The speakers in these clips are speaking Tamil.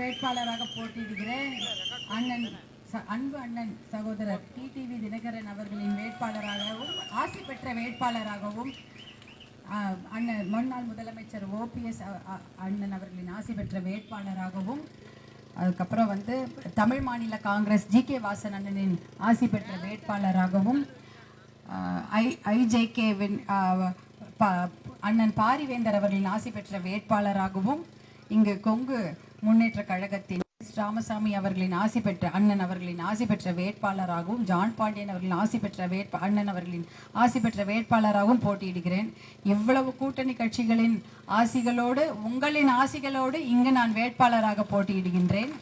வேட்பாளராக போட்டியிடுகிறேன். அண்ணன் ச- அன்பு அண்ணன் சகோதரர் டிடிவி தினகரன் அவர்களின் வேட்பாளராகவும் ஆசி பெற்ற வேட்பாளராகவும் அண்ணன் முன்னாள் முதலமைச்சர் ஓபிஎஸ் அண்ணன் அவர்களின் ஆசி பெற்ற வேட்பாளராகவும் அதுக்கப்புறம் வந்து தமிழ் மாநில காங்கிரஸ் ஜி கே வாசன் அண்ணனின் ஆசி பெற்ற வேட்பாளராகவும் ஐ ஐஜேகேவின் அண்ணன் பாரிவேந்தர் அவர்களின் ஆசி பெற்ற வேட்பாளராகவும் இங்கு கொங்கு முன்னேற்ற கழகத்தின் ராமசாமி அவர்களின் ஆசி பெற்ற அண்ணன் அவர்களின் ஆசி பெற்ற வேட்பாளராகவும் ஜான் பாண்டியன் அவர்களின் ஆசி பெற்ற வேட்பா அண்ணன் அவர்களின் ஆசி பெற்ற வேட்பாளராகவும் போட்டியிடுகிறேன். இவ்வளவு கூட்டணி கட்சிகளின் ஆசிகளோடு உங்களின் ஆசிகளோடு இங்கு நான் வேட்பாளராக போட்டியிடுகின்றேன்.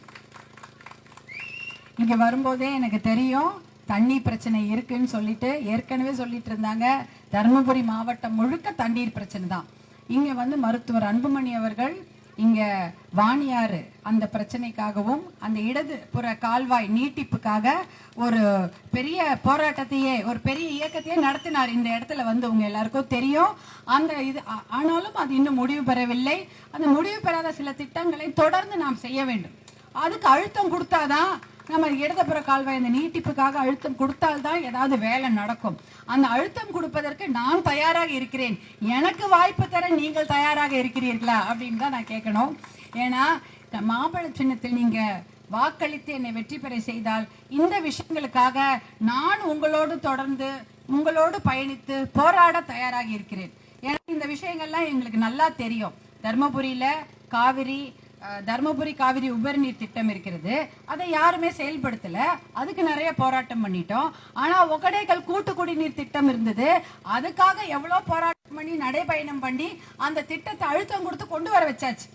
இங்க வரும்போதே எனக்கு தெரியும் தண்ணி பிரச்சனை இருக்குன்னு சொல்லிட்டு ஏற்கனவே சொல்லிட்டு இருந்தாங்க தருமபுரி மாவட்டம் முழுக்க தண்ணீர் பிரச்சனை தான். இங்க வந்து மருத்துவர் அன்புமணி அவர்கள் இங்க வாணியாறு அந்த பிரச்சனைக்காகவும் அந்த இடது புற கால்வாய் நீட்டிப்புக்காக ஒரு பெரிய போராட்டத்தையே ஒரு பெரிய இயக்கத்தையே நடத்தினார். இந்த இடத்துல வந்து உங்க எல்லாருக்கும் தெரியும். அந்த இது ஆனாலும் அது இன்னும் முடிவு பெறவில்லை. அந்த முடிவு பெறாத சில திட்டங்களை தொடர்ந்து நாம் செய்ய வேண்டும். அதுக்கு அழுத்தம் கொடுத்தாதான் நம்ம இடதுபுற கால்வாய் அந்த நீட்டிப்புக்காக அழுத்தம் கொடுத்தால்தான் ஏதாவது வேலை நடக்கும். அந்த அழுத்தம் கொடுப்பதற்கு நான் தயாராக இருக்கிறேன். எனக்கு வாய்ப்பு தர நீங்கள் தயாராக இருக்கிறீர்களா அப்படின்னு தான் நான் கேட்கணும். ஏன்னா மாம்பழ சின்னத்தில் நீங்க வாக்களித்து என்னை வெற்றி பெற செய்தால் இந்த விஷயங்களுக்காக நான் உங்களோடு தொடர்ந்து உங்களோடு பயணித்து போராட தயாராக இருக்கிறேன். ஏன்னா இந்த விஷயங்கள்லாம் எங்களுக்கு நல்லா தெரியும். தர்மபுரியில காவிரி தருமபுரி காவிரி உபரிநீர் திட்டம் இருக்கிறது. அதை யாருமே செயல்படுத்தல. அதுக்கு நிறைய போராட்டம் பண்ணிட்டோம். ஆனா ஒகடைகள் கூட்டு குடிநீர் திட்டம் இருந்தது. அதுக்காக எவ்வளவு போராட்டம் பண்ணி நடைபயணம் பண்ணி அந்த திட்டத்தை அழுத்தம் கொடுத்து கொண்டு வர வச்சாச்சு.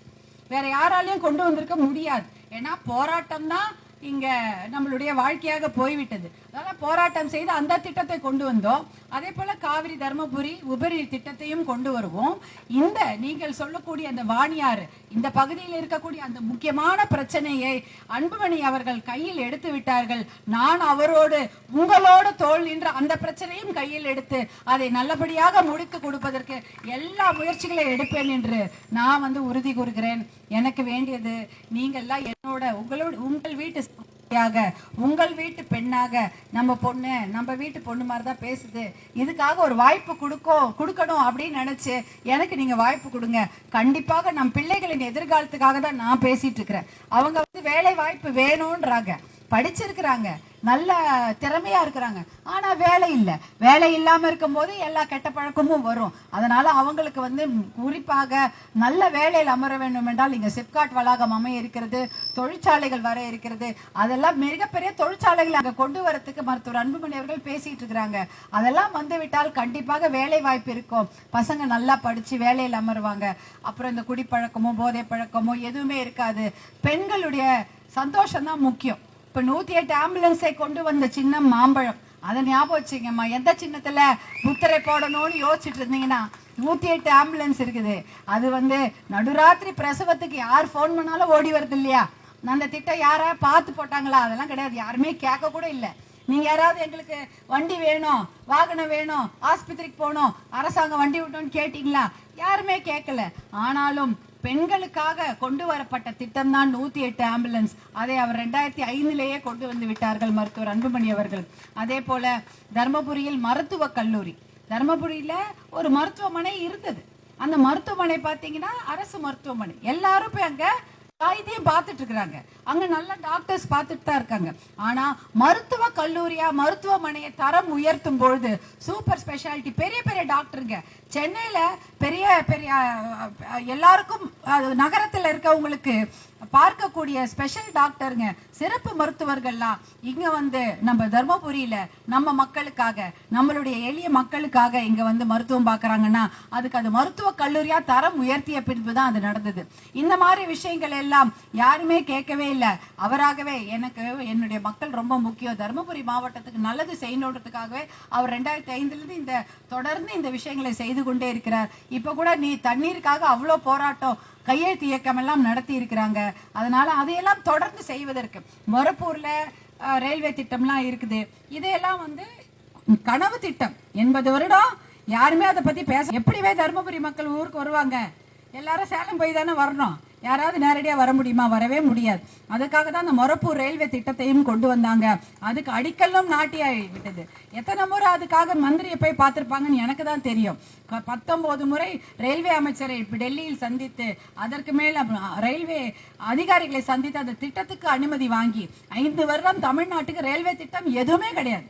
வேற யாராலையும் கொண்டு வந்திருக்க முடியாது. ஏன்னா போராட்டம் தான் இங்க நம்மளுடைய வாழ்க்கையாக போய்விட்டது. அதனால போராட்டம் செய்து அந்த திட்டத்தை கொண்டு வந்தோம். அதே போல காவிரி தர்மபுரி உபரி திட்டத்தையும் கொண்டு வருவோம். இந்த நீங்கள் சொல்லக்கூடிய அந்த வாணியாறு இந்த பகுதியில் இருக்கக்கூடிய அந்த முக்கியமான பிரச்சனையை அன்புமணி அவர்கள் கையில் எடுத்து விட்டார்கள். நான் அவரோடு உங்களோடு தோல் நின்ற அந்த பிரச்சனையும் கையில் எடுத்து அதை நல்லபடியாக முடித்து கொடுப்பதற்கு எல்லா முயற்சிகளையும் எடுப்பேன் என்று நான் வந்து உறுதி கூறுகிறேன். எனக்கு வேண்டியது நீங்கள்லாம் என்னோட உங்களோட உங்கள் வீட்டு சகோதரியாக, உங்கள் வீட்டு பெண்ணாக நம்ம பொண்ணு நம்ம வீட்டு பொண்ணு மாதிரி தான் பேசுது. இதுக்காக ஒரு வாய்ப்பு கொடுக்கும் கொடுக்கணும் அப்படின்னு நினைச்சு எனக்கு நீங்க வாய்ப்பு கொடுங்க. கண்டிப்பாக நம் பிள்ளைகளின் எதிர்காலத்துக்காக தான் நான் பேசிட்டு இருக்கிறேன். அவங்க வந்து வேலை வாய்ப்பு வேணும்ன்றாங்க. படிச்சிருக்கிறாங்க. நல்ல திறமையா இருக்கிறாங்க. ஆனா வேலை இல்லை. வேலை இல்லாம இருக்கும்போது எல்லா கெட்ட பழக்கமும் வரும். அதனால அவங்களுக்கு வந்து குறிப்பாக நல்ல வேலையில் அமர வேண்டும் என்றால் இங்க சிப்காட் வளாகம் அமைய இருக்கிறது தொழிற்சாலைகள் வர இருக்கிறது. அதெல்லாம் மிகப்பெரிய தொழிற்சாலைகள் அங்க கொண்டு வரத்துக்கு மருத்துவர் அன்புமணி அவர்கள் பேசிட்டு இருக்கிறாங்க. அதெல்லாம் வந்துவிட்டால் கண்டிப்பாக வேலை வாய்ப்பு இருக்கும். பசங்க நல்லா படிச்சு வேலையில் அமருவாங்க. அப்புறம் இந்த குடிப்பழக்கமோ போதை பழக்கமோ எதுவுமே இருக்காது. பெண்களுடைய சந்தோஷம் தான் முக்கியம். இப்ப நூத்தி எட்டு ஆம்புலன்ஸை கொண்டு வந்த சின்னம் மாம்பழம். அதை ஞாபகம் வச்சுக்கம்மா எந்த சின்னத்தில் முத்திரை போடணும்னு யோசிச்சுட்டு இருந்தீங்கன்னா நூற்றி எட்டு ஆம்புலன்ஸ் இருக்குது. அது வந்து நடுராத்திரி பிரசவத்துக்கு யார் ஃபோன் பண்ணாலும் ஓடி வருது இல்லையா? அந்த திட்டம் யாரா பார்த்து போட்டாங்களா? அதெல்லாம் கிடையாது. யாருமே கேட்க கூட இல்லை. நீங்கள் யாராவது எங்களுக்கு வண்டி வேணும் வாகனம் வேணும் ஆஸ்பத்திரிக்கு போகணும் அரசாங்கம் வண்டி விட்டோம்னு கேட்டிங்களா? யாருமே கேட்கல. ஆனாலும் பெண்களுக்காக கொண்டு வரப்பட்ட திட்டம் தான் நூத்தி எட்டு ஆம்புலன்ஸ். அதை அவர் ரெண்டாயிரத்தி ஐந்துலேயே கொண்டு வந்து விட்டார்கள் மருத்துவர் அன்புமணி அவர்கள். அதே போல தர்மபுரியில் மருத்துவக் கல்லூரி. தர்மபுரியில ஒரு மருத்துவமனை இருந்தது. அந்த மருத்துவமனை பார்த்தீங்கன்னா அரசு மருத்துவமனை. எல்லாரும் போய் அங்கே வைத்தியம் பார்த்துட்டு இருக்கிறாங்க அங்க நல்ல டாக்டர்ஸ் பார்த்துட்டு தான் இருக்காங்க. ஆனா மருத்துவ கல்லூரியா மருத்துவமனையை தரம் உயர்த்தும் பொழுது சூப்பர் ஸ்பெஷாலிட்டி பெரிய பெரிய டாக்டருங்க சென்னையில பெரிய பெரிய எல்லாருக்கும் அஹ், நகரத்துல இருக்கவங்களுக்கு பார்க்கக்கூடிய ஸ்பெஷல் டாக்டருங்க சிறப்பு மருத்துவர்கள்லாம் இங்க வந்து நம்ம தர்மபுரியில நம்ம மக்களுக்காக நம்மளுடைய எளிய மக்களுக்காக இங்க வந்து மருத்துவம் பார்க்கறாங்கன்னா அதுக்கு அது மருத்துவ கல்லூரியா தரம் உயர்த்திய பின்பு தான் அது நடந்தது. இந்த மாதிரி விஷயங்கள் எல்லாம் யாருமே கேட்கவே இல்லை. அவராகவே எனக்கு என்னுடைய மக்கள் ரொம்ப முக்கியம். தருமபுரி மாவட்டத்துக்கு நல்லது செய்யணுன்றதுக்காகவே அவர் ரெண்டாயிரத்தி ஐந்துல இருந்து இந்த தொடர்ந்து இந்த விஷயங்களை செய்து கொண்டே இருக்கிறார். இப்போ கூட நீ தண்ணீருக்காக அவ்வளோ போராட்டம் கையெழுத்து இயக்கம் எல்லாம் நடத்தி இருக்கிறாங்க. அதனால அதையெல்லாம் தொடர்ந்து செய்வதற்கு மொரப்பூரில் ரயில்வே திட்டம்லாம் இருக்குது. இதையெல்லாம் வந்து கனவு திட்டம். எண்பது வருடம் யாருமே அதை பத்தி பேச எப்படிவே தருமபுரி மக்கள் ஊருக்கு வருவாங்க? எல்லாரும் சேலம் போய் தானே வரணும். யாராவது நேரடியாக வர முடியுமா? வரவே முடியாது. அதுக்காக தான் அந்த மொரப்பூர் ரயில்வே திட்டத்தையும் கொண்டு வந்தாங்க. அதுக்கு அடிக்கல்லும் நாட்டியாகி விட்டது எத்தனை முறை அதுக்காக மந்திரியை போய் பார்த்திருப்பாங்கன்னு எனக்கு தான் தெரியும். க- பத்தொன்பது முறை ரயில்வே அமைச்சரை டெல்லியில் சந்தித்து அதற்கு மேல் ரயில்வே அதிகாரிகளை சந்தித்து அந்த திட்டத்துக்கு அனுமதி வாங்கி ஐந்து வருடம் தமிழ்நாட்டுக்கு ரயில்வே திட்டம் எதுவுமே கிடையாது.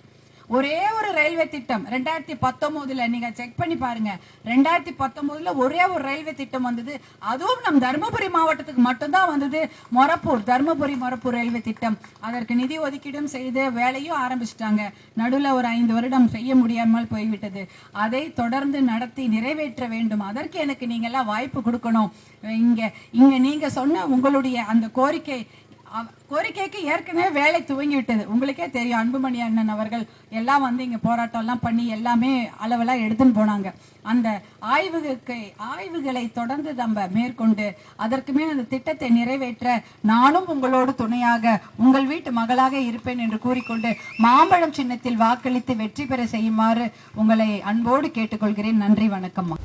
ஒரே ஒரு ரயில்வே திட்டம். ரெண்டாயிரத்தி பத்தொன்பதுல நீங்க செக் பண்ணி பாருங்க. ரெண்டாயிரத்தி பத்தொன்பதுல ஒரே ஒரு ரயில்வே திட்டம் வந்தது. அதுவும் நம் தருமபுரி மாவட்டத்துக்கு மட்டும்தான் வந்தது. மொரப்பூர் தருமபுரி மொரப்பூர் ரயில்வே திட்டம். அதற்கு நிதி ஒதுக்கீடும் செய்து வேலையும் ஆரம்பிச்சிட்டாங்க. நடுவில் ஒரு ஐந்து வருடம் செய்ய முடியாமல் போய்விட்டது. அதை தொடர்ந்து நடத்தி நிறைவேற்ற வேண்டும். அதற்கு எனக்கு நீங்க எல்லாம் வாய்ப்பு கொடுக்கணும். இங்க இங்க நீங்க சொன்ன உங்களுடைய அந்த கோரிக்கை கோரிக்கைக்கு ஏற்கனவே வேலை துவங்கி விட்டது உங்களுக்கே தெரியும் அன்புமணி அண்ணன் அவர்கள் எல்லாம் வந்து இங்க போராட்டம் எல்லாம் பண்ணி எல்லாமே அளவெல்லாம் எடுத்துன்னு போனாங்க. அந்த ஆய்வுகளுக்கு ஆய்வுகளை தொடர்ந்து நம்ம மேற்கொண்டு அதற்குமே அந்த திட்டத்தை நிறைவேற்ற நானும் உங்களோடு துணையாக உங்கள் வீட்டு மகளாக இருப்பேன் என்று கூறிக்கொண்டு மாம்பழம் சின்னத்தில் வாக்களித்து வெற்றி பெற செய்யுமாறு உங்களை அன்போடு கேட்டுக்கொள்கிறேன். நன்றி வணக்கம்மா.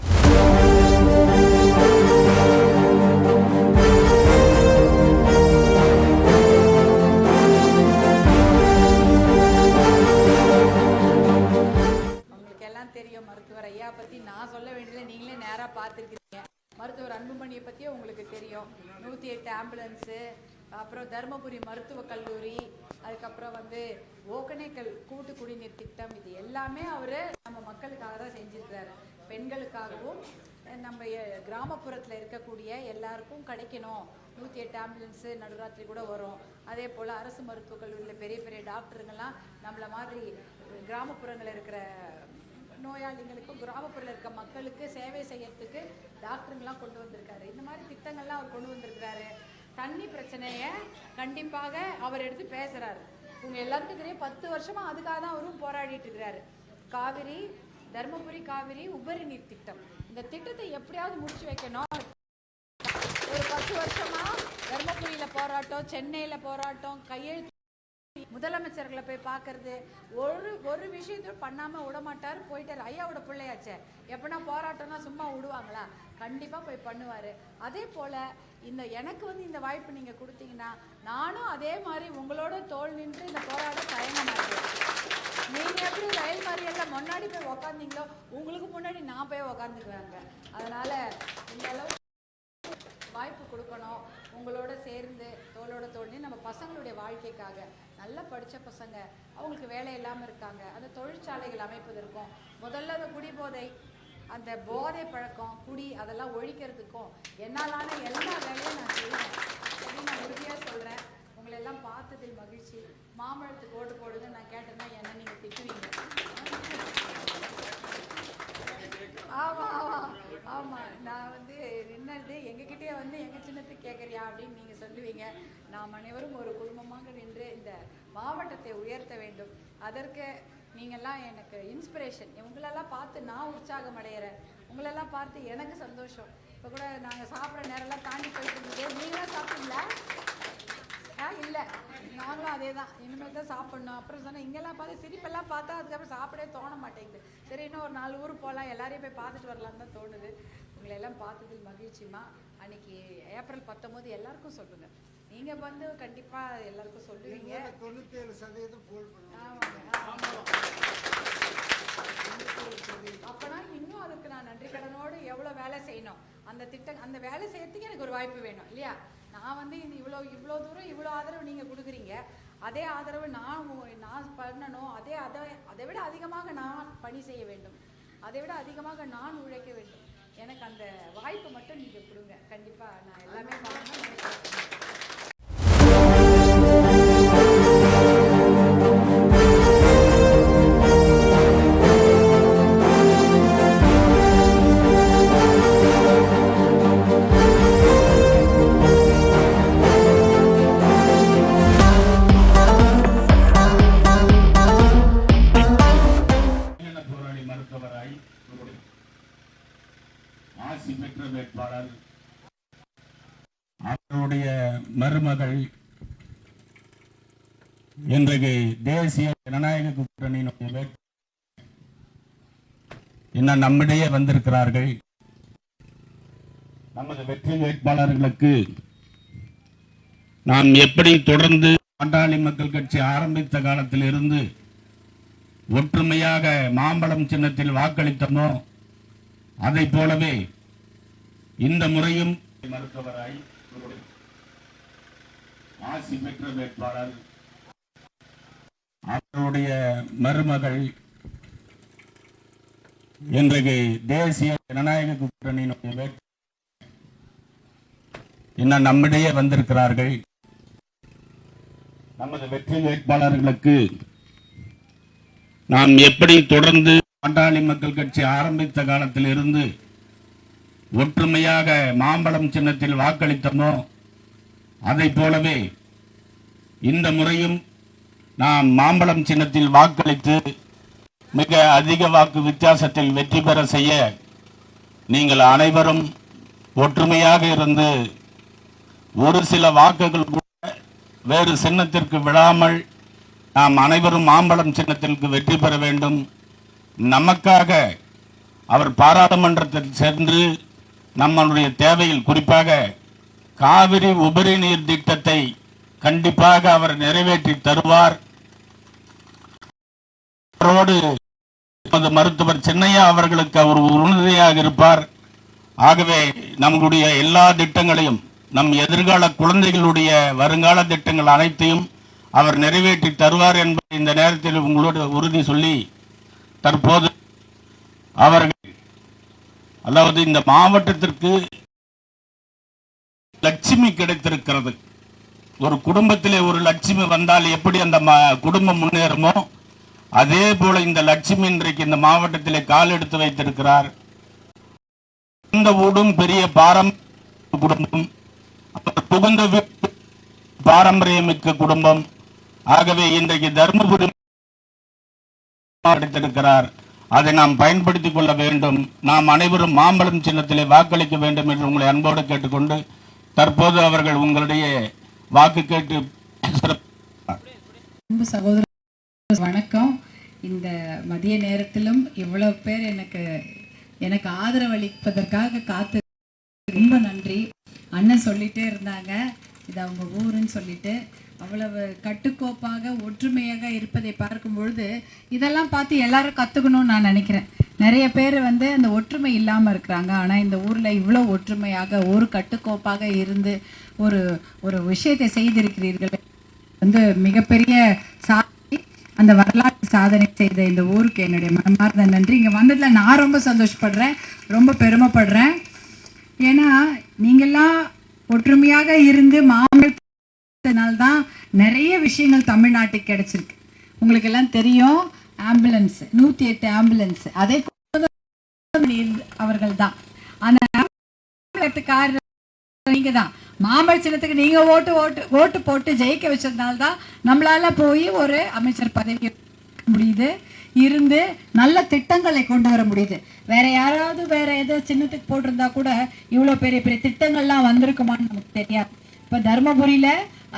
ஆம்புலன்ஸு நடுராத்திரி கூட வரும். அதே போல் அரசு மருத்துவக் கல்லூரியில் பெரிய பெரிய டாக்டருங்கெல்லாம் நம்மளை மாதிரி கிராமப்புறங்களில் இருக்கிற நோயாளிகளுக்கும் கிராமப்புறத்தில் இருக்க மக்களுக்கு சேவை செய்யறதுக்கு டாக்டருங்கெல்லாம் கொண்டு வந்திருக்காரு. இந்த மாதிரி திட்டங்கள்லாம் அவர் கொண்டு வந்திருக்கிறாரு. தண்ணி பிரச்சனையை கண்டிப்பாக அவர் எடுத்து பேசுகிறாரு இவங்க எல்லாத்துக்குமே பத்து வருஷமாக அதுக்காக தான் அவரும் போராடிட்டு இருக்கிறாரு. காவிரி தர்மபுரி காவிரி உபரி நீர் திட்டம். இந்த திட்டத்தை எப்படியாவது முடிச்சு வைக்கணும் ஒரு பத்து வருஷமா தர்மபுரியில போராட்டம் சென்னையில் போராட்டம் கையெழுத்து முதலமைச்சர்களை போய் பார்க்கறது ஒரு ஒரு விஷயத்தையும் பண்ணாமல் விட மாட்டார் போயிட்டாரு. ஐயாவோட பிள்ளையாச்சே. எப்படின்னா போராட்டம்னா சும்மா விடுவாங்களா? கண்டிப்பாக போய் பண்ணுவார். அதே போல் இந்த எனக்கு வந்து இந்த வாய்ப்பு நீங்கள் கொடுத்தீங்கன்னா நானும் அதே மாதிரி உங்களோட தோல் நின்று இந்த போராட்டம் தயங்க மாட்டேன் நீங்கள் எப்படி ரயில் மாதிரியெல்லாம் முன்னாடி போய் உக்காந்தீங்களோ உங்களுக்கு முன்னாடி நான் போய் உக்காந்துக்குவேங்க. அதனால் இந்த அளவுக்கு வாய்ப்பு கொடுக்கணும். உங்களோட சேர்ந்து தோளோட தோல்னு நம்ம பசங்களுடைய வாழ்க்கைக்காக நல்லா படித்த பசங்க அவங்களுக்கு வேலை இல்லாமல் இருக்காங்க. அந்த தொழிற்சாலைகள் அமைப்பதற்கும் முதல்ல அந்த குடிபோதை அந்த போதை பழக்கம் குடி அதெல்லாம் ஒழிக்கிறதுக்கும் என்னாலான எல்லா வேலையும் நான் செய்வேன். அப்படின்னு நான் உறுதியாக சொல்கிறேன் உங்களை எல்லாம் பார்த்ததில் மகிழ்ச்சி. மாம்பழத்துக்கு ஓட்டு போடுங்க நான் கேட்டேன்னா என்ன நீங்கள் திட்டுவீங்க? ஆமா ஆமா. ஆமாம் நான் வந்து நின்னது எங்ககிட்டயே வந்து எங்கள் சின்னத்துக்கு கேட்குறியா அப்படின்னு நீங்கள் சொல்லுவீங்க. நாம் அனைவரும் ஒரு குடும்பமாக நின்று இந்த மாவட்டத்தை உயர்த்த வேண்டும். அதற்கு நீங்கெல்லாம் எனக்கு இன்ஸ்பிரேஷன் உங்களெல்லாம் பார்த்து நான் உற்சாகம் அடையிறேன். உங்களெல்லாம் பார்த்து எனக்கு சந்தோஷம். இப்போ கூட நாங்கள் சாப்பிட்ற நேரம்லாம் தாண்டி போயிட்டு இருந்தது. நீங்களாம் சாப்பிட்டீங்களா? ஆ இல்லை. நாங்களும் அதே தான் இனிமேல் தான் சாப்பிட்ணும். அப்புறம் சொன்னேன் இங்கெல்லாம் பார்த்து சிரிப்பெல்லாம் பார்த்தா அதுக்கப்புறம் சாப்பிடவே தோண மாட்டேங்குது. சரி இன்னும் ஒரு நாலு ஊர் போகலாம் எல்லாரையும் போய் பார்த்துட்டு வரலாம்னு தான் தோணுது. உங்களை எல்லாம் பார்த்ததில் மகிழ்ச்சிமா அன்னைக்கு ஏப்ரல் பத்தொம்போது எல்லாருக்கும் சொல்லுங்க. நீங்க வந்து கண்டிப்பா எல்லாருக்கும் சொல்லுவீங்க. தொண்ணூத்தேழு சதவீதம் ஆமாங்க. அப்பனா இன்னும் அதுக்கு நான் நன்றி கடனோடு எவ்வளவு வேலை செய்யணும்? அந்த திட்டம் அந்த வேலை செய்யறதுக்கு எனக்கு ஒரு வாய்ப்பு வேணும் இல்லையா? நான் வந்து இந்த இவ்வளோ இவ்வளோ தூரம் இவ்வளோ ஆதரவு நீங்க கொடுக்குறீங்க. அதே ஆதரவு நான் நான் பண்ணணும். அதே அதை அதை விட அதிகமாக நான் பணி செய்ய வேண்டும். அதை விட அதிகமாக நான் உழைக்க வேண்டும். எனக்கு அந்த வாய்ப்பு மட்டும் நீங்க கொடுங்க. கண்டிப்பா நான் எல்லாமே தேசிய ஜனநாயக கூட்டணியினுடைய வேட்பாளர் இன்னும் நம்மிடையே வந்திருக்கிறார்கள். நமது வெற்றி வேட்பாளர்களுக்கு நாம் எப்படி தொடர்ந்து பாண்டாளி மக்கள் கட்சி ஆரம்பித்த காலத்தில் இருந்து ஒற்றுமையாக மாம்பழம் சின்னத்தில் வாக்களித்தோமோ அதை போலவே இந்த முறையும் மருத்துவராய் ஆசி பெற்ற வேட்பாளர் அவருடைய மருமகள் இன்றைக்கு தேசிய ஜனநாயக கூட்டணியினுடைய வேட்பாளர் இன்னும் நம்மிடையே வந்திருக்கிறார்கள். நமது வெற்றி வேட்பாளர்களுக்கு நாம் எப்படி தொடர்ந்து பாட்டாளி மக்கள் கட்சி ஆரம்பித்த காலத்தில் இருந்து ஒற்றுமையாக மாம்பழம் சின்னத்தில் வாக்களித்தோமோ அதை போலவே இந்த முறையும் நாம் மாம்பழம் சின்னத்தில் வாக்களித்து மிக அதிக வாக்கு வித்தியாசத்தில் வெற்றி பெற செய்ய நீங்கள் அனைவரும் ஒற்றுமையாக இருந்து ஒரு சில வாக்குகள் கூட வேறு சின்னத்திற்கு விழாமல் நாம் அனைவரும் மாம்பழம் சின்னத்திற்கு வெற்றி பெற வேண்டும். நமக்காக அவர் பாராளுமன்றத்தில் சென்று நம்மளுடைய தேவையில் குறிப்பாக காவிரி உபரி நீர் திட்டத்தை கண்டிப்பாக அவர் நிறைவேற்றி தருவார். மருத்துவர் சென்னையா அவர்களுக்கு அவர் உறுதியாக இருப்பார். ஆகவே நம்முடைய எல்லா திட்டங்களையும் நம் எதிர்கால குழந்தைகளுடைய வருங்கால திட்டங்கள் அனைத்தையும் அவர் நிறைவேற்றி தருவார் என்பதை இந்த நேரத்தில் உங்களோடு உறுதி சொல்லி தற்போது அவர்கள் அதாவது இந்த மாவட்டத்திற்கு லட்சுமி கிடைத்திருக்கிறது. ஒரு குடும்பத்திலே ஒரு லட்சுமி வந்தால் எப்படி அந்த ம- குடும்பம் முன்னேறுமோ அதே போல இந்த லட்சுமி இன்றைக்கு இந்த மாவட்டத்திலே கால் எடுத்து வைத்திருக்கிறார். இந்த ஊடும் பெரிய பாரம்பரிய குடும்பம். புகுந்த பாரம்பரியமிக்க குடும்பம். ஆகவே இன்றைக்கு தர்மபுரி எடுத்திருக்கிறார். அதை நாம் பயன்படுத்திக் கொள்ள வேண்டும். நாம் அனைவரும் மாம்பழம் சின்னத்திலே வாக்களிக்க வேண்டும் என்று உங்களை அன்போடு கேட்டுக்கொண்டு தற்போது அவர்கள் உங்களுடைய வாக்கு கேட்டு சிறப்பு வணக்கம். இந்த மதிய நேரத்திலும் இவ்வளவு பேர் எனக்கு எனக்கு ஆதரவளிப்பதற்காக காத்து ரொம்ப நன்றி. அண்ணன் சொல்லிட்டே இருந்தாங்க. இது அவங்க ஊருன்னு சொல்லிட்டு. அவ்வளவு கட்டுக்கோப்பாக ஒற்றுமையாக இருப்பதை பார்க்கும் பொழுது இதெல்லாம் பார்த்து எல்லாரும் கற்றுக்கணும்னு நான் நினைக்கிறேன். நிறைய பேர் வந்து அந்த ஒற்றுமை இல்லாமல் இருக்கிறாங்க. ஆனால் இந்த ஊரில் இவ்வளோ ஒற்றுமையாக ஒரு கட்டுக்கோப்பாக இருந்து ஒரு ஒரு விஷயத்தை செய்திருக்கிறீர்கள். வந்து மிகப்பெரிய சா அந்த வரலாற்று சாதனை செய்த இந்த ஊருக்கு என்னுடைய மனமார்ந்த நன்றி. இங்கே வந்ததுல நான் ரொம்ப சந்தோஷப்படுறேன். ரொம்ப பெருமைப்படுறேன். ஏன்னா நீங்கள்லாம் ஒற்றுமையாக இருந்து மாநிலத்தினால்தான் நிறைய விஷயங்கள் தமிழ்நாட்டுக்கு கிடைச்சிருக்கு. உங்களுக்கு எல்லாம் தெரியும் ஆம்புலன்ஸ் நூத்தி எட்டு ஆம்புலன்ஸ். அதே அவர்கள் தான். அந்த நீங்கள் தான் மாம்பழ சின்னத்துக்கு நீங்க ஓட்டு ஓட்டு ஓட்டு போட்டு ஜெயிக்க வச்சதுனால தான் நம்மளால போய் ஒரு அமைச்சர் பதவி முடியுது இருந்து நல்ல திட்டங்களை கொண்டு வர முடியுது. வேற யாராவது வேற ஏதோ சின்னத்துக்கு போட்டிருந்தா கூட இவ்வளவு பெரிய பெரிய திட்டங்கள்லாம் வந்திருக்குமான்னு நமக்கு தெரியாது. இப்ப தர்மபுரியில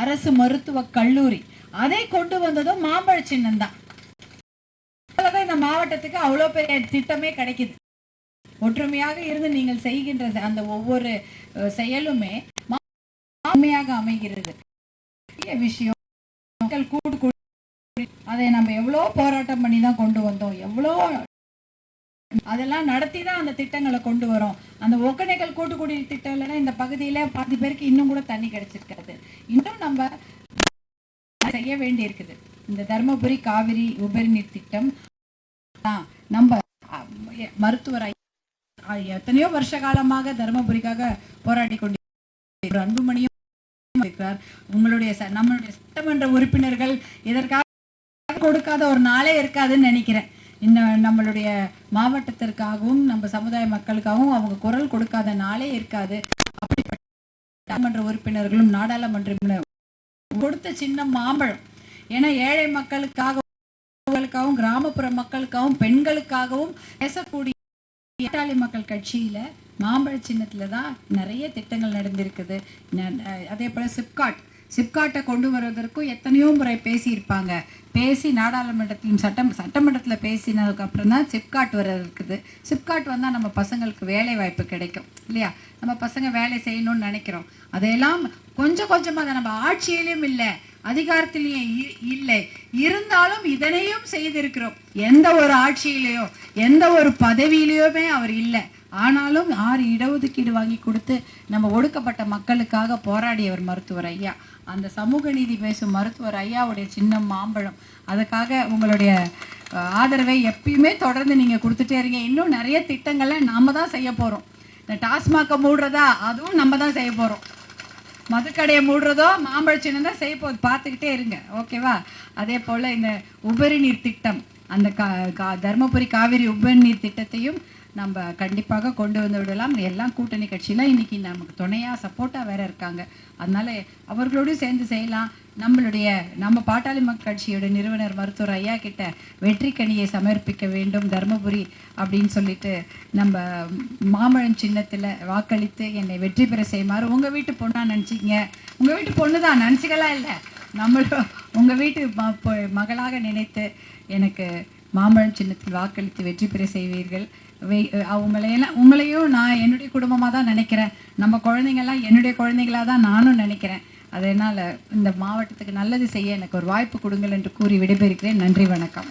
அரசு மருத்துவ கல்லூரி அதை கொண்டு வந்ததும் மாம்பழ சின்னம் தான் இந்த மாவட்டத்துக்கு அவ்வளவு பெரிய திட்டமே கிடைக்குது. ஒற்றுமையாக இருந்து நீங்கள் செய்கின்ற அந்த ஒவ்வொரு செயலுமே அமைகிறது. பெரிய விஷயம் மக்கள் கூடு கூடி அதை நம்ம எவ்வளோ போராட்டம் பண்ணி தான் கொண்டு வந்தோம். எவ்வளோ அதெல்லாம் நடத்தி தான் அந்த திட்டங்களை கொண்டு வரோம். அந்த ஒக்கணைகள் கூட்டுக்குடிநீர் திட்டம் இந்த பகுதியில பாதி பேருக்கு இன்னும் கூட தண்ணி கிடைச்சிருக்கிறது. இன்னும் நம்ம செய்ய வேண்டி இருக்குது இந்த தருமபுரி காவிரி உபரிநீர் திட்டம் தான் நம்ம மருத்துவர் எத்தனையோ வருஷ காலமாக தருமபுரிக்காக போராடி கொண்டு அன்புமணியும் இருக்கிறார் உங்களுடைய நம்மளுடைய சட்டமன்ற உறுப்பினர்கள் இதற்காக கொடுக்காத ஒரு நாளே இருக்காதுன்னு நினைக்கிறேன். இந்த நம்மளுடைய மாவட்டத்திற்காகவும் நம்ம சமுதாய மக்களுக்காகவும் அவங்க குரல் கொடுக்காத நாளே இருக்காது. அப்படிப்பட்ட சட்டமன்ற உறுப்பினர்களும் நாடாளுமன்ற கொடுத்த சின்ன மாம்பழம். ஏன்னா ஏழை மக்களுக்காக மக்களுக்காகவும் கிராமப்புற மக்களுக்காகவும் பெண்களுக்காகவும் பேசக்கூடிய மக்கள் கட்சியில மாம்பழ சின்னத்தில் தான் நிறைய திட்டங்கள் நடந்திருக்குது. அதே போல் சிப்காட். சிப்காட்டை கொண்டு வருவதற்கும் எத்தனையோ முறை பேசியிருப்பாங்க. பேசி நாடாளுமன்றத்திலும் சட்டம் சட்டமன்றத்தில் பேசினதுக்கு அப்புறம் தான் சிப்காட் வர இருக்குது சிப்காட் வந்தால் நம்ம பசங்களுக்கு வேலை வாய்ப்பு கிடைக்கும் இல்லையா? நம்ம பசங்க வேலை செய்யணும்னு நினைக்கிறோம். அதையெல்லாம் கொஞ்சம் கொஞ்சமாக அதை நம்ம ஆட்சியிலும் இல்லை அதிகாரத்திலையும் இ- இல்லை. இருந்தாலும் இதனையும் செய்திருக்கிறோம். எந்த ஒரு ஆட்சியிலையோ எந்த ஒரு பதவியிலையுமே அவர் இல்லை. ஆனாலும் ஆறு இடஒதுக்கீடு வாங்கி கொடுத்து நம்ம ஒடுக்கப்பட்ட மக்களுக்காக போராடியவர் மருத்துவர் ஐயா. அந்த சமூக நீதி பேசும் மருத்துவர் ஐயாவுடைய சின்னம் மாம்பழம் அதுக்காக உங்களுடைய ஆதரவை எப்பயுமே தொடர்ந்து நீங்கள் கொடுத்துட்டே இருங்க. இன்னும் நிறைய திட்டங்களை நாம் தான் செய்ய போகிறோம் இந்த டாஸ்மாக மூடுறதா அதுவும் நம்ம தான் செய்ய போகிறோம் மதுக்கடையை மூடுறதோ மாம்பழச்சினம் தான் செய்ய போகுது பார்த்துக்கிட்டே இருங்க. ஓகேவா அதே போல் இந்த உபரி நீர் திட்டம் அந்த கா கா- தருமபுரி காவிரி உபரி நீர் திட்டத்தையும் நம்ம கண்டிப்பாக கொண்டு வந்து விடலாம். எல்லாம் கூட்டணி கட்சியெலாம் இன்றைக்கி நமக்கு துணையாக சப்போர்ட்டாக வேறு இருக்காங்க. அதனால அவர்களோடும் சேர்ந்து செய்யலாம். நம்மளுடைய நம்ம பாட்டாளி மக்கள் கட்சியோட நிறுவனர் மருத்துவர் ஐயா கிட்ட வெற்றி கனியை சமர்ப்பிக்க வேண்டும் தருமபுரி அப்படின்னு சொல்லிட்டு நம்ம மாம்பழம் சின்னத்தில் வாக்களித்து என்னை வெற்றி பெற செய்யுமாறு உங்கள் வீட்டு பொண்ணாக நினச்சிங்க. உங்கள் வீட்டு பொண்ணு தான் நினச்சிக்கலாம் இல்லை. நம்மளும் உங்கள் வீட்டு ம- பொ- மகளாக நினைத்து எனக்கு மாம்பழம் சின்னத்தில் வாக்களித்து வெற்றி பெற செய்வீர்கள். அவங்களையெல்லாம் உங்களையும் நான் என்னுடைய குடும்பமாக தான் நினைக்கிறேன். நம்ம குழந்தைங்கள்லாம் என்னுடைய குழந்தைங்களாக தான் நானும் நினைக்கிறேன். அதனால் இந்த மாவட்டத்துக்கு நல்லது செய்ய எனக்கு ஒரு வாய்ப்பு கொடுங்கள் என்று கூறி விடைபெறுகிறேன். நன்றி வணக்கம்.